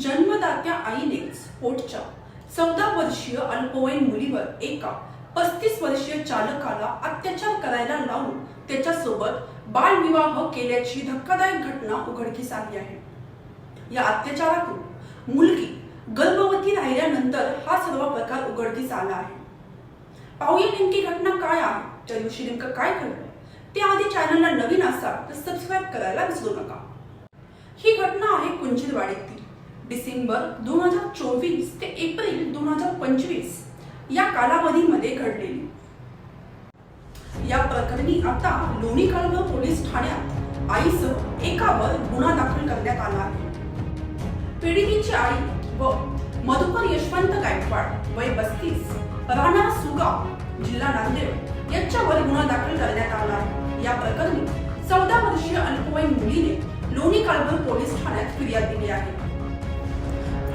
जन्मदात्या आईनेच पोटच्या चौदा वर्षीय अल्पवयीन मुलीवर एका पस्तीस वर्षीय चालकाला अत्याचार करायला लावून त्याच्यासोबत बालविवाह केल्याची धक्कादायक घटना उघडकीस आली आहे. या अत्याचारातून मुलगी गर्भवती राहिल्यानंतर हा सर्व प्रकार उघडकीस आला आहे. पाहूया नेमकी घटना काय आहे. त्या दिवशी नेमकं काय घडलं? ते आधी चॅनलला नवीन असाल तर सबस्क्राईब करायला विसरू नका. ही घटना आहे कुंजीरवाडीतील. डिसेंबर दोन हजार चोवीस ते एप्रिल दोन हजार पंचवीस या कालावधीमध्ये घडलेली. या प्रकरणी आता लोणी कालवा पोलीस ठाण्यात आईसह एकावर गुन्हा दाखल करण्यात आला आहे. पीडितेची आई व मधुकर यशवंत गायकवाड वय बस्तीस राणा सुगाव जिल्हा नांदेड यांच्यावर गुन्हा दाखल करण्यात आला आहे. या प्रकरणी चौदा वर्षीय अल्पवयीन मुलीने लोणी कालभर पोलीस ठाण्यात फिर्याद दिली आहे.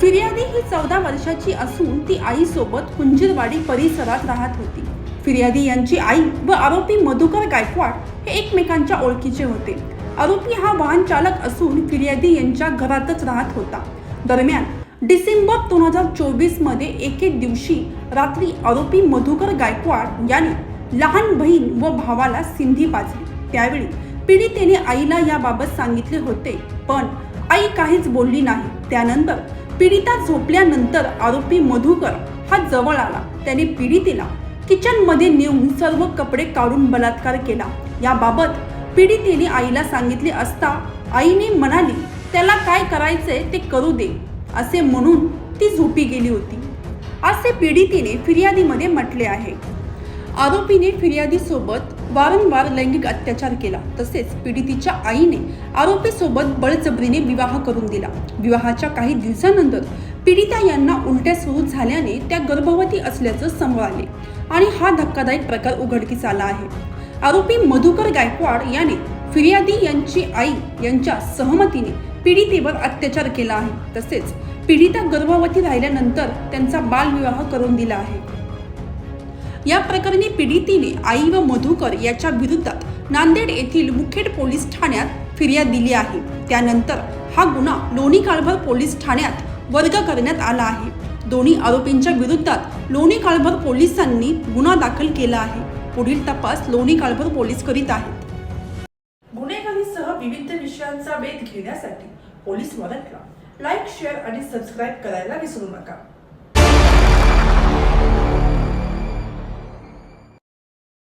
फिर्यादी ही चौदा वर्षाची असून ती आईसोबत कुंजीरवाडी परिसरात राहत होती. फिर्यादी यांची आई व आरोपी मधुकर गायकवाड हे एकमेकांच्या ओळखीचे होते. आरोपी हा वाहन चालक असून फिर्यादी यांच्या घरातच राहत होता. दरम्यान डिसेंबर दोन हजार चोवीसमध्ये एके दिवशी रात्री आरोपी मधुकर गायकवाड याने लहान बहीण व भावाला सिंधी पाजली. त्यावेळी पीडितेने आईला याबाबत सांगितले होते पण आई काहीच बोलली नाही. त्यानंतर पीडिता झोपल्यानंतर आरोपी मधुकर हा जवळ आला. त्याने पीडितेला किचनमध्ये नेऊन सर्व कपडे काढून बलात्कार केला. याबाबत पीडितेने आईला सांगितले असता आईने म्हणाली त्याला काय करायचंय ते करू दे असे म्हणून ती झोपी गेली होती. असे पीडितेने फिर्यादीमध्ये म्हटले आहे. आरोपीने फिर्यादीसोबत वारंवार लैंगिक अत्याचार केला. तसेच पीडितीच्या आईने आरोपीसोबत बळजबरीने विवाह करून दिला. विवाहाच्या काही दिवसानंतर पीडिता यांना उलट्या सुरू झाल्याने त्या गर्भवती असल्याचं समोर आले आणि हा धक्कादायक प्रकार उघडकीस आला आहे. आरोपी मधुकर गायकवाड याने फिर्यादी यांची आई यांच्या सहमतीने पीडितेवर अत्याचार केला आहे. तसेच पीडिता गर्भवती राहिल्यानंतर त्यांचा बालविवाह करून दिला आहे. या प्रकरणी पीडितीने आई व मधुकर याच्या विरुद्धात नांदेड येथील मुखेड पोलीस ठाण्यात फिर्याद दिली आहे. त्यानंतर हा गुन्हा लोणी काळभर पोलीस ठाण्यात वर्ग करण्यात आला आहे. दोन्ही आरोपींच्या विरुद्धात लोणी काळभर पोलिसांनी गुन्हा दाखल केला आहे. पुढील तपास लोणी काळभर पोलीस करीत आहेत. गुन्हेगारीसह विविध विषयांचा वेध घेण्यासाठी पोलीस मदतला. लाईक शेअर आणि सबस्क्राईब करायला विसरू नका.